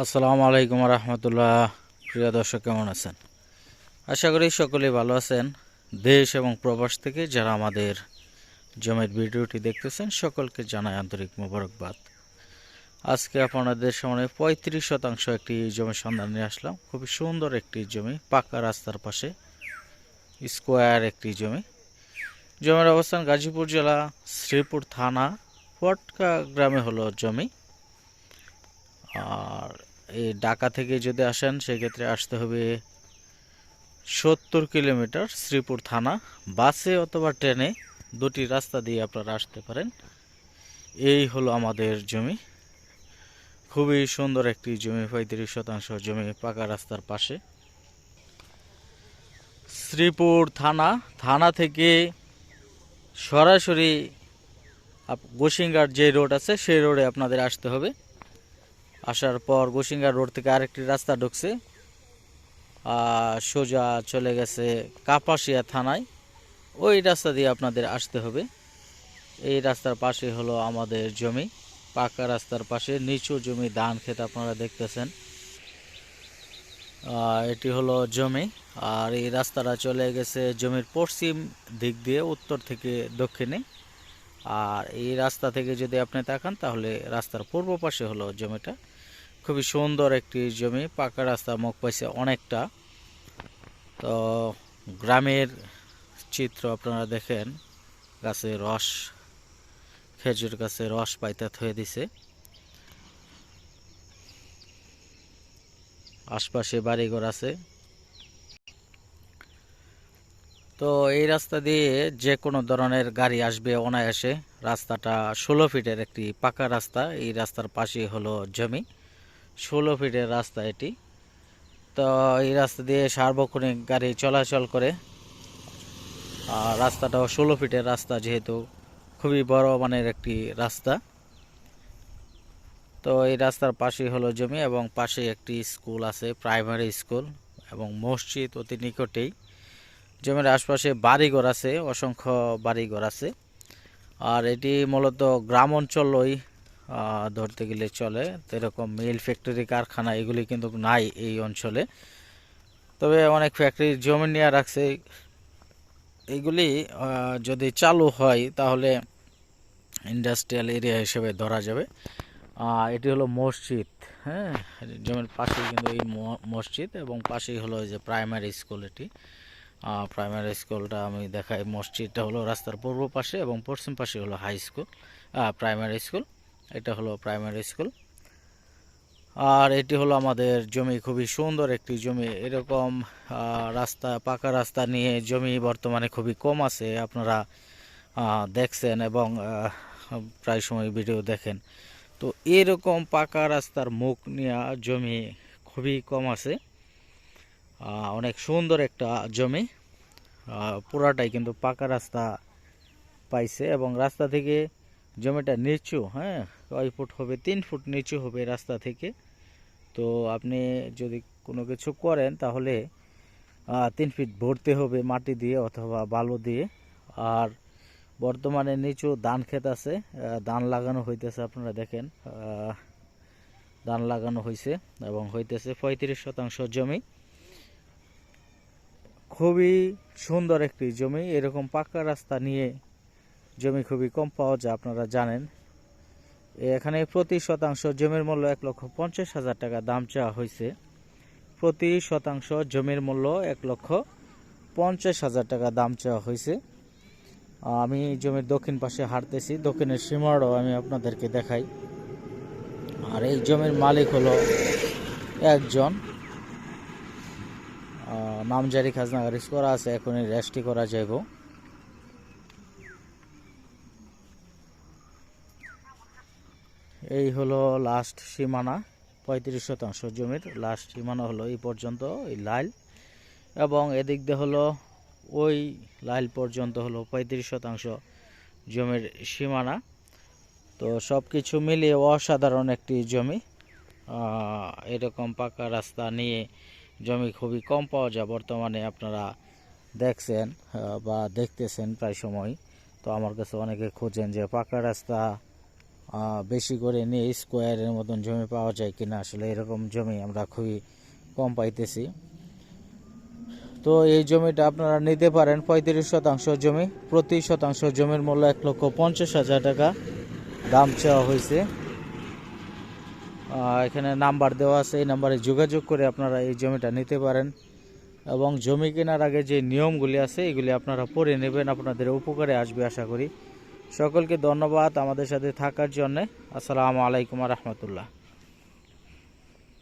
আসসালামু আলাইকুম রহমতুল্লাহ। প্রিয় দর্শক, কেমন আছেন? আশা করি সকলেই ভালো আছেন। দেশ এবং প্রবাস থেকে যারা আমাদের জমির ভিডিওটি দেখতেছেন, সকলকে জানাই আন্তরিক মোবারকবাদ। আজকে আপনাদের সামনে পঁয়ত্রিশ শতাংশ একটি জমির সন্ধান নিয়ে আসলাম। খুবই সুন্দর একটি জমি, পাকা রাস্তার পাশে স্কোয়ার একটি জমি। জমির অবস্থান গাজীপুর জেলা শ্রীপুর থানা পটকা গ্রামে হলো জমি। আর এই ঢাকা থেকে যদি আসেন, সেক্ষেত্রে আসতে হবে সত্তর কিলোমিটার শ্রীপুর থানা। বাসে অথবা ট্রেনে দুটি রাস্তা দিয়ে আপনারা আসতে পারেন। এই হলো আমাদের জমি। খুবই সুন্দর একটি জমি, পঁয়ত্রিশ শতাংশ জমি পাকা রাস্তার পাশে। শ্রীপুর থানা থানা থেকে সরাসরি গোসিংগার যে রোড আছে, সেই রোডে আপনাদের আসতে হবে। আসার পর গোসিঙ্গা রোড থেকে আরেকটি রাস্তা ঢুকছে। আর সোজা চলে গেছে কাপাসিয়া থানায়। ওই রাস্তা দিয়ে আপনাদের আসতে হবে। এই রাস্তার পাশে হলো আমাদের জমি। পাকা রাস্তার পাশে নিচু জমি ধান ক্ষেত আপনারা দেখতেছেন। এটি হলো জমি। আর এই রাস্তাটা চলে গেছে জমির পশ্চিম দিক দিয়ে, উত্তর থেকে দক্ষিণে। আর এই রাস্তা থেকে যদি আপনি তাকান, তাহলে রাস্তার পূর্ব পাশে হলো জমিটা। খুবই সুন্দর একটি জমি, পাকা রাস্তা মুখ পাইছে অনেকটা। তো গ্রামের চিত্র আপনারা দেখেন, গাছে রস, খেজুর গাছে রস পাইতে থয়ে দিছে। আশপাশে বাড়িঘর আছে। তো এই রাস্তা দিয়ে যে কোনো ধরনের গাড়ি আসবে অনায়াসে, রাস্তাটা ষোলো ফিটের একটি পাকা রাস্তা, এই রাস্তার পাশে হলো জমি। ষোলো ফিটের রাস্তা এটি। তো এই রাস্তা দিয়ে সার্বক্ষণিক গাড়ি চলাচল করে। আর রাস্তাটাও ষোলো ফিটের রাস্তা যেহেতু খুবই বড় মানের একটি রাস্তা। তো এই রাস্তার পাশেই হলো জমি এবং পাশে একটি স্কুল আছে, প্রাইমারি স্কুল এবং মসজিদ অতি নিকটেই। জমির আশপাশে বাড়িঘর আছে, অসংখ্য বাড়িঘর আছে। আর এটি মূলত গ্রাম অঞ্চলই ধরতে গেলে চলে। তো এরকম মিল ফ্যাক্টরি কারখানা এগুলি কিন্তু নাই এই অঞ্চলে। তবে অনেক ফ্যাক্টরি জমি নিয়ে রাখছে। এইগুলি আহ, যদি চালু হয় তাহলে ইন্ডাস্ট্রিয়াল এরিয়া হিসেবে ধরা যাবে। এটি হলো মসজিদ হ্যাঁ? জমির পাশেই কিন্তু এই মসজিদ এবং পাশেই হলো যে প্রাইমারি স্কুল এটি। প্রাইমারি স্কুলটা আমি দেখাই। মসজিদটা হলো রাস্তার পূর্ব পাশে এবং পশ্চিম পাশে হলো হাই স্কুল প্রাইমারি স্কুল। এটা হলো প্রাইমারি স্কুল আর এটি হলো আমাদের জমি, খুবই সুন্দর একটি জমি। এরকম রাস্তা, পাকা রাস্তা নিয়ে জমি বর্তমানে খুবই কম আছে, আপনারা দেখছেন এবং প্রায় সময় ভিডিও দেখেন। তো এরকম পাকা রাস্তার মুখ নেওয়া জমি খুবই কম আছে। অনেক সুন্দর একটা জমি। পুরাটাই কিন্তু পাকা রাস্তা পাইছে এবং রাস্তা থেকে জমিটা নিচু হ্যাঁ? কয় ফুট হবে? তিন ফুট নিচু হবে রাস্তা থেকে। তো আপনি যদি কোনো কিছু করেন তাহলে তিন ফিট ভরতে হবে মাটি দিয়ে অথবা বালু দিয়ে। আর বর্তমানে নিচু ধান ক্ষেত আছে ধান লাগানো হইতেছে আপনারা দেখেন ধান লাগানো হয়েছে এবং হইতেছে পঁয়ত্রিশ শতাংশ জমি। খুবই সুন্দর একটি জমি, এরকম পাকা রাস্তা নিয়ে জমি খুবই কম পাওয়া যায়, আপনারা জানেন। এখানে প্রতি শতাংশ জমির মূল্য এক লক্ষ পঞ্চাশ হাজার টাকা দাম চাওয়া হয়েছে। প্রতি শতাংশ জমির মূল্য এক লক্ষ পঞ্চাশ হাজার টাকা দাম চাওয়া হয়েছে। আমি জমির দক্ষিণ পাশে হাঁটতেছি, দক্ষিণের সীমারও আমি আপনাদেরকে দেখাই। আর এই জমির মালিক হলো একজন নামজারি খাজনা খারিজ করা আছে এখন রেস্টি করা যাইব। এই হলো লাস্ট সীমানা, পঁয়ত্রিশ শতাংশ জমির লাস্ট সীমানা হলো এই পর্যন্ত, এই লাইল। এবং এদিক দিয়ে হলো ওই লাইল পর্যন্ত হলো পঁয়ত্রিশ শতাংশ জমির সীমানা। তো সব কিছু মিলিয়ে অসাধারণ একটি জমি। এরকম পাকা রাস্তা নিয়ে জমি খুবই কম পাওয়া যায় বর্তমানে আপনারা দেখছেন বা দেখতেছেন প্রায় সময় তো আমার কাছে অনেকে খোঁজেন যে পাকা রাস্তা বেশি করে নিয়ে স্কোয়ারের মতন জমি পাওয়া যায় কিনা, আসলে এরকম জমি আমরা খুবই কম পাইতেছি। তো এই জমিটা আপনারা নিতে পারেন, পঁয়ত্রিশ শতাংশ জমি, প্রতি শতাংশ জমির মূল্য এক লক্ষ পঞ্চাশ হাজার টাকা দাম চাওয়া হয়েছে। এখানে নাম্বার দেওয়া আছে, এই নাম্বারে যোগাযোগ করে আপনারা এই জমিটা নিতে পারেন। এবং জমি কেনার আগে যে নিয়মগুলি আছে, এগুলি আপনারা পড়ে নেবেন, আপনাদের উপকারে আসবে, আশা করি। সকলকে ধন্যবাদ আমাদের সাথে থাকার জন্যে। আসসালামু আলাইকুম রহমতুল্লাহ।